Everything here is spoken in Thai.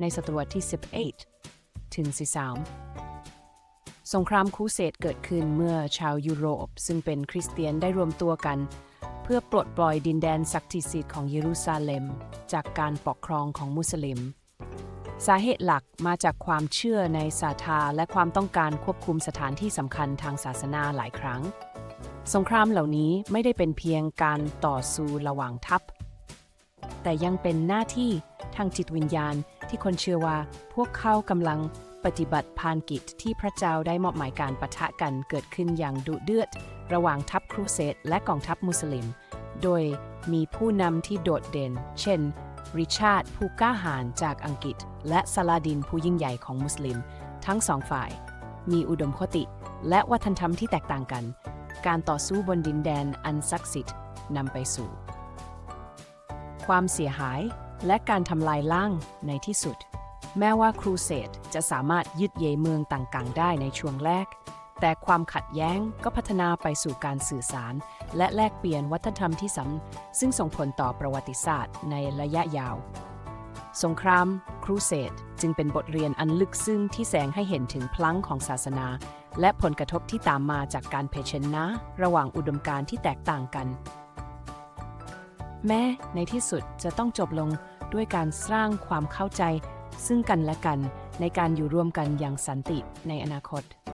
ในศตวรรษที่11ถึง13สงครามครูเสดเกิดขึ้นเมื่อชาวยุโรป ซึ่งเป็นคริสเตียนได้รวมตัวกัน เพื่อปลดปล่อยดินแดนศักดิ์สิทธิ์ของเยรูซาเล็ม จากการปกครองของมุสลิม สาเหตุหลักมาจากความเชื่อในศรัทธาและความต้องการควบคุมสถานที่สำคัญทางศาสนาหลายครั้ง สงครามเหล่านี้ไม่ได้เป็นเพียงการต่อสู้ระหว่างทัพ แต่ยังเป็นหน้าที่ทางจิตวิญญาณที่คนเชื่อว่าพวกเขากำลังปฏิบัติภารกิจที่พระเจ้าได้มอบหมายการปะทะกันเกิดขึ้นอย่างดุเดือด ระหว่างทัพครูเสดและกองทัพมุสลิม โดยมีผู้นำที่โดดเด่น เช่น ริชาร์ดผู้กล้าหาญจากอังกฤษ และซาลาดินผู้ยิ่งใหญ่ของมุสลิม ทั้งสองฝ่าย มีอุดมคติ และวัฒนธรรมที่แตกต่างกัน การต่อสู้บนดินแดนอันศักดิ์สิทธิ์นำไปสู่ ความเสียหาย และการทำลายล้างในที่สุด แม้ว่าครูเสดจะสามารถยึดเยเมืองต่างๆ ได้ในช่วงแรก แต่ความขัดแย้งก็พัฒนาไปสู่การสื่อสาร และแลกเปลี่ยนวัฒนธรรมที่ซ้ำซึ่งส่งผลต่อประวัติศาสตร์ในระยะยาว สงคราม ครูเสดจึงเป็นบทเรียนอันลึกซึ้งที่แสดงให้เห็นถึงพลังของศาสนา และผลกระทบที่ตามมาจากการเผชิญหน้าระหว่างอุดมการณ์ที่แตกต่างกัน แม้ในที่สุดจะต้องจบลงด้วยการสร้างความเข้าใจ ซึ่งกันและกันในการอยู่ร่วมกันอย่างสันติในอนาคต